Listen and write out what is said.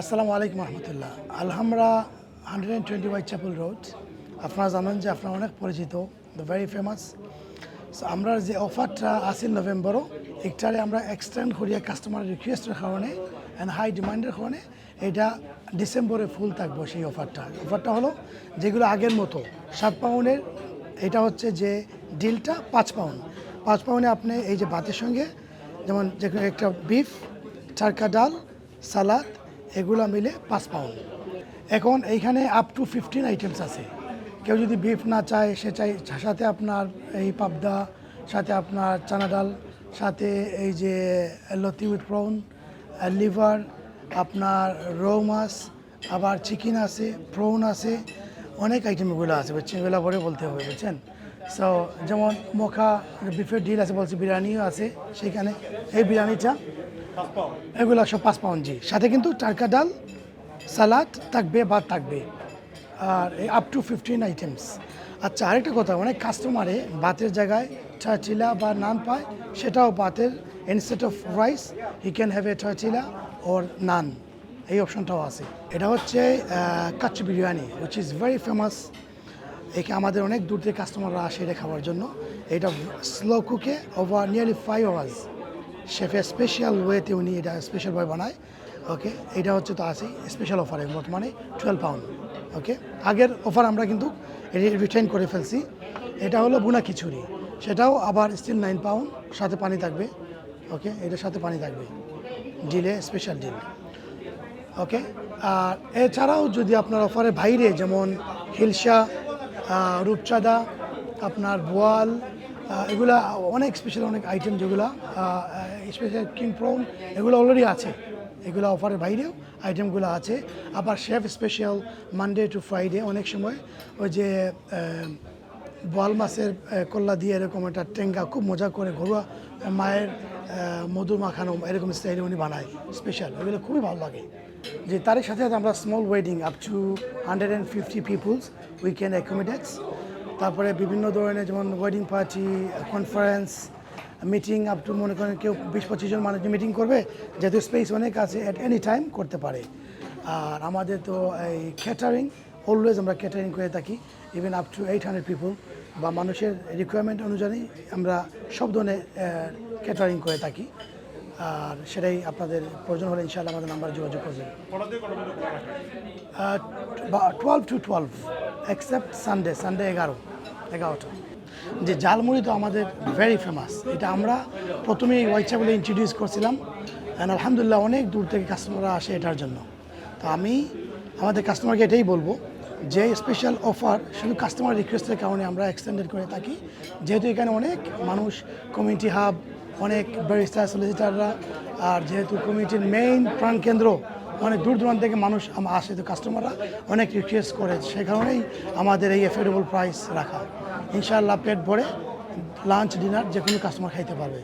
আসসালামু আলাইকুম রহমতুল্লাহ। Alhambra hundred and twenty Whitechapel road আপনারা জানেন যে আপনারা অনেক পরিচিত দ্য ভেরি ফেমাস সো আমরা যে অফারটা আছে নভেম্বরও একটারে আমরা এক্সটেন্ড করিয়া কাস্টমার রিকোয়েস্টের কারণে অ্যান্ড হাই ডিমান্ডের কারণে এটা ডিসেম্বরে ফুল থাকব সেই অফারটা। অফারটা হলো যেগুলো আগের মতো, সাত পাউন্ডের, এটা হচ্ছে যে ডিলটা পাঁচ পাউন্ড। পাঁচ পাউন্ডে আপনি এই যে ভাতের সঙ্গে, যেমন যে একটা বিফ চারকা ডাল, সালাদ এগুলো মিলে পাঁচ পাউন্ড এখন এইখানে আপ টু ফিফটিন আইটেমস আছে। কেউ যদি বিফ না চায়, সে চাই সাথে আপনার এই পাবদা, সাথে আপনার চানা ডাল, সাথে এই যে লতি উইথ প্রন লিভার আপনার রৌ মাছ, আবার চিকেন আছে প্রন আছে, অনেক আইটেমগুলো আছে। বুঝছেন এগুলো পরে বলতে হবে, বুঝছেন? সো যেমন মোখা বিফের ডিল আছে বলছি, বিরিয়ানিও আছে সেখানে। এই বিরিয়ানিটা, এগুলো সব পাঁচ পাউন্ড জি। সাথে কিন্তু টারকা ডাল, সালাদ থাকবে বা থাকবে। আর এই আপ টু ফিফটিন আইটেমস আচ্ছা আরেকটা কথা, অনেক কাস্টমারে ভাতের জায়গায় চাচিলা বা নান পায়, সেটাও ভাতের instead of rice he can have a চাচিলা or naan এই অপশনটাও আছে। এটা হচ্ছে kacchi biryani which is very famous একে আমাদের অনেক দূর থেকে কাস্টমাররা আসে এটা খাওয়ার জন্য। এটা slow cooked over nearly five hours শেফের special ওয়েতে উনি এটা স্পেশালভাবে বানায় ওকে এটা হচ্ছে তো আছে স্পেশাল অফারে বর্তমানে টুয়েলভ পাউন্ড ওকে আগের অফার আমরা কিন্তু রিটার্ন করে ফেলছি। এটা হলো বুনা খিচুড়ি, সেটাও আবার স্টিল নাইন পাউন্ড সাথে পানি থাকবে ওকে এটার সাথে পানি থাকবে, ডিলে স্পেশাল ডিল ওকে আর এছাড়াও যদি আপনার অফারের বাইরে, যেমন হিলসা রূপচাঁদা, আপনার বোয়াল এগুলা অনেক স্পেশাল অনেক আইটেম যেগুলো স্পেশাল কিং প্রন এগুলো অলরেডি আছে। এগুলো অফারের বাইরেও আইটেমগুলো আছে। আবার chef special Monday to Friday অনেক সময় ওই যে বোয়াল মাছের কল্লা দিয়ে এরকম একটা টেঙ্গা, খুব মজা করে ঘরোয়া মায়ের মধু মাখানো, এরকম স্টাইলে উনি বানায় স্পেশাল ওইগুলো খুবই ভালো লাগে। যে তার সাথে সাথে আমরা small wedding up to hundred and fifty peoples we can accommodates তারপরে বিভিন্ন ধরনের যেমন wedding party conference meeting up to মনে করেন কেউ বিশ পঁচিশ জন মানুষ মিটিং করবে, যেহেতু স্পেস অনেক আছে অ্যাট এনি টাইম করতে পারে। আর আমাদের তো এই ক্যাটারিং অলওয়েজ আমরা ক্যাটারিং করে থাকি even up to eight hundred people বা মানুষের রিকোয়ারমেন্ট অনুযায়ী আমরা সব ধরনের ক্যাটারিং করে থাকি। আর সেটাই আপনাদের প্রয়োজন হলে ইনশাআল্লাহ আমাদের নাম্বার যোগাযোগ করবেন। Twelve to twelve except Sunday Sunday এগারো, এগারোটা। যে জালমুড়ি তো আমাদের ভেরি ফেমাস এটা আমরা প্রথমেই ওয়াইচা বলে ইন্ট্রোডিউস করছিলাম অ্যান্ড আলহামদুলিল্লাহ অনেক দূর থেকে কাস্টমাররা আসে এটার জন্য। তো আমি, আমাদের কাস্টমারকে এটাই বলব যে স্পেশাল অফার শুধু কাস্টমার রিকোয়েস্টের কারণে আমরা এক্সটেন্ডেড করে থাকি। যেহেতু এখানে অনেক মানুষ কমিউনিটি হাব অনেক ব্যারিস্টার সলিসিটাররা আর যেহেতু কমিউনিটির মেইন প্রাণকেন্দ্র অনেক দূর দূরান্ত থেকে মানুষ আসে, তো কাস্টমাররা অনেক রিকোয়েস্ট করে। সে কারণেই আমাদের এই অ্যাফোর্ডেবল প্রাইস রাখা। ইনশাআল্লাহ পেট ভরে লাঞ্চ ডিনার যে কোনো কাস্টমার খাইতে পারবে।